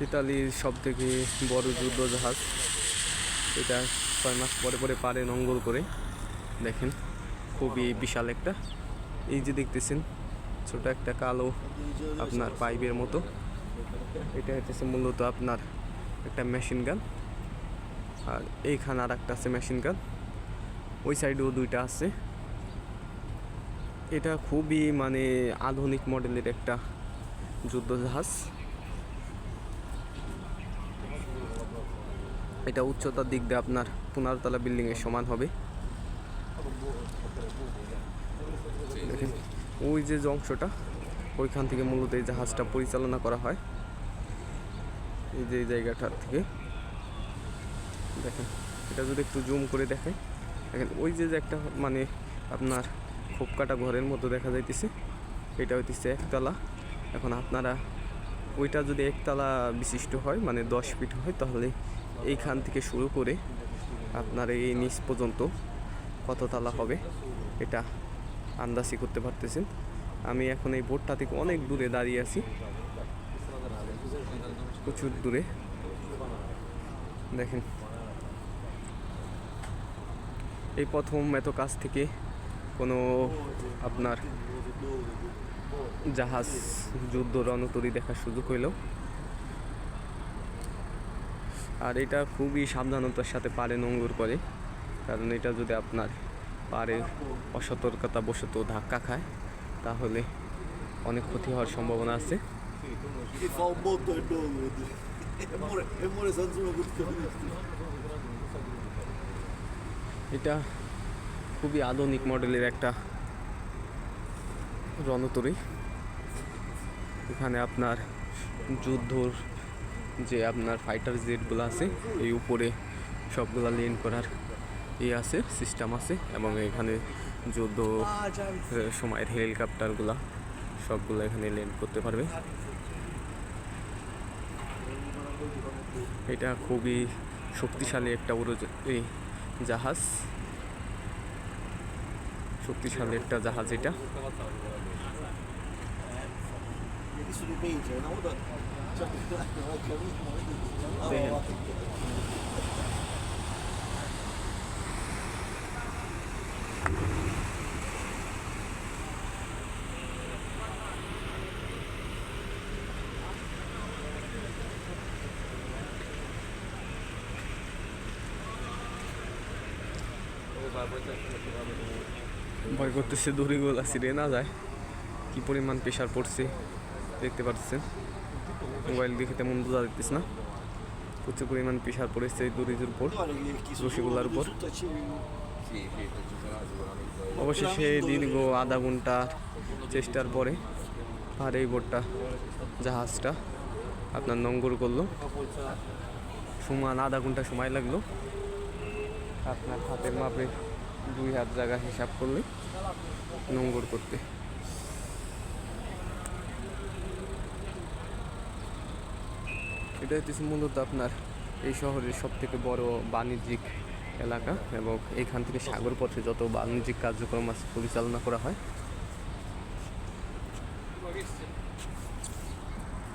ইতালির সব থেকে বড় যুদ্ধ জাহাজ এটা ছয় মাস পরে পরে পারে নঙ্গল করে। দেখেন, খুবই বিশাল একটা। এই যে দেখতেছেন, ছোট একটা কালো আপনার পাইপের মতো। এটা হচ্ছে মূলত আপনার একটা মেশিন গান। আর এইখানে আর একটা আছে মেশিন গান। ওই সাইডেও দুইটা আছে। এটা খুবই মানে আধুনিক মডেলের একটা যুদ্ধ জাহাজ এটা উচ্চতার দিক দিয়ে আপনার পনেরো তলা বিল্ডিং এর সমান হবে। দেখেন, ওই যে অংশটা, ওইখান থেকে মূলত এই জাহাজটা পরিচালনা করা হয়। এই যে এই জায়গাটা থেকে। দেখেন, এটা যদি একটু জুম করে দেখেন। দেখেন, ওই যে যে একটা মানে আপনার খোপ কাটা ঘরের মতো দেখা যাইতেছে। এটা হইতেছে একতলা। এখন আপনারা ওইটা যদি একতলা বিশিষ্ট হয় মানে দশ ফিট হয়, তাহলে এইখান থেকে শুরু করে আপনার এই নিচ পর্যন্ত কত তালা হবে, এটা আন্দাজি করতে পারতেছেন। আমি এখন এই বোর্ডটা থেকে অনেক দূরে দাঁড়িয়ে আছি। প্রচুর দূরে। দেখেন। এই প্রথম এত কাছ থেকে কোনো আপনার জাহাজ যুদ্ধ রণতরী দেখার সুযোগ হইল আর এটা খুবই সাবধানতার সাথে পারে নোংর করে, কারণ এটা যদি আপনার পারে অসতর্কতা বশত ধাক্কা খায়, তাহলে অনেক ক্ষতি হওয়ার সম্ভাবনা আছে. এটা খুবই আধুনিক মডেলের একটা রণতরী। এখানে আপনার যুদ্ধর যে আপনার ফাইটার জেটগুলো আছে, এই উপরে সবগুলো লেন করার ই আছে সিস্টেম আছে, এবং এখানে যুদ্ধ সময়ের হেলিকপ্টারগুলা সবগুলো এখানে ল্যান্ড করতে পারবে। এটা খুবই শক্তিশালী একটা উড়ো এই জাহাজ। শক্তিশালী একটা জাহাজ এটা। Adesso ভয় করতেছে দড়িগুলা ছিঁড়ে না যায়। কি পরিমাণ প্রেশার পড়ছে, দেখতে পাচ্ছেন মোবাইল দেখে তেমন বোঝা যাচ্ছে না। প্রচুর পরিমাণ প্রেশার পড়েছে দড়ির উপর রসিগুলার উপর। অবশেষে দীর্ঘ আধা ঘণ্টা চেষ্টার পরে আর এই বোটটা, জাহাজটা আপনার নঙ্গর করল। সমান আধা ঘণ্টা সময় লাগল। আপনার হাতের মাপে দুই হাত জায়গা হিসাব করলে নোংর করতে। এটা হচ্ছে মূলত আপনার এই শহরের সব থেকে বড় বাণিজ্যিক এলাকা এবং এখান থেকে সাগর পথে যত বাণিজ্যিক কার্যক্রম আছে, পরিচালনা করা হয়।